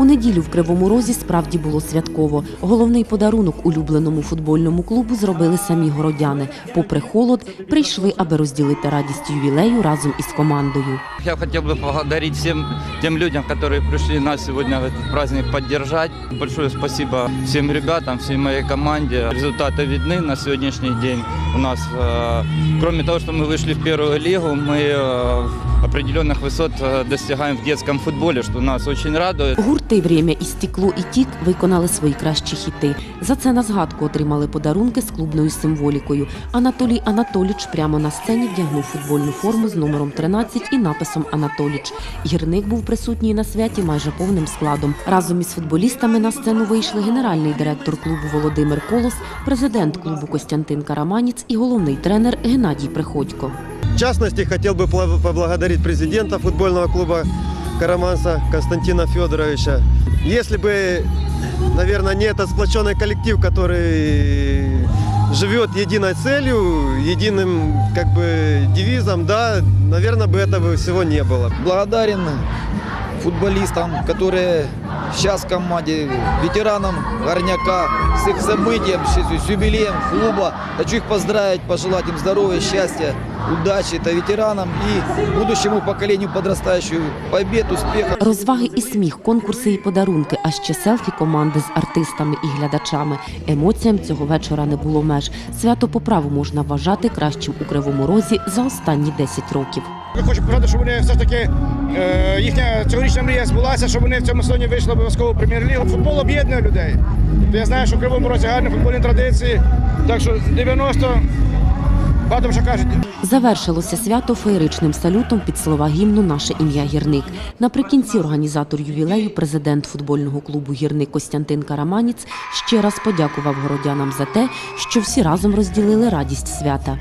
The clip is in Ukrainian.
У неділю в Кривому Розі справді було святково. Головний подарунок улюбленому футбольному клубу зробили самі городяни. Попри холод, прийшли, аби розділити радість ювілею разом із командою. Я хотел бы поблагодарить всем тем людям, которые пришли нас сегодня в этот праздник поддержать. Большое спасибо всем ребятам, всей моей команде. Результаты видны на сегодняшний день. У нас, э, кроме того, что мы вышли в первую лигу, мы э, определенных высот э, достигаем в детском футболе, что нас очень радует. Гурти «Время і стекло і тік виконали свої кращі хіти. За це на згадку отримали подарунки з клубною символікою. Анатолій Анатоліч прямо на сцені вдягнув футбольну форму з номером 13 і написом Анатоліч. Гірник був присутній на святі майже повним складом. Разом із футболістами на сцену вийшли генеральний директор клубу Володимир Колос, президент клубу Костянтин Караманець і головний тренер Геннадій Приходько. В частности, хотел бы пла- поблагодарить президента футбольного клуба Караманса Константина Федоровича. Если бы, наверное, не этот сплоченный коллектив, который живет единой целью, единым как бы девизом, да, наверное, бы этого всего не было. благодарен футболистам, которые сейчас в команде, ветеранам Горняка, с их событием, с юбилеем клуба. Хочу их поздравить, пожелать им здоровья, счастья, удачи. Это ветеранам и будущему поколению подрастающего побед, успеха. Розваги і сміх, конкурси і подарунки, а ще селфі команди з артистами і глядачами. Емоціям цього вечора не було меж. Свято по праву можна вважати кращим у кривому розі за останні 10 років. Я хочу побажати, щоб вони все ж таки е, їхня цьогорічна мрія збулася, щоб вони в цьому сезоні вийшли обов'язково прем'єр-лігу. Футбол об'єднує людей. Я знаю, що в Кривому Розі гарні футбольні традиції. Так що 90 багато що кажуть. Завершилося свято феєричним салютом під слова гімну Наше ім'я гірник. Наприкінці організатор ювілею, президент футбольного клубу Гірник Костянтин Караманець ще раз подякував городянам за те, що всі разом розділили радість свята.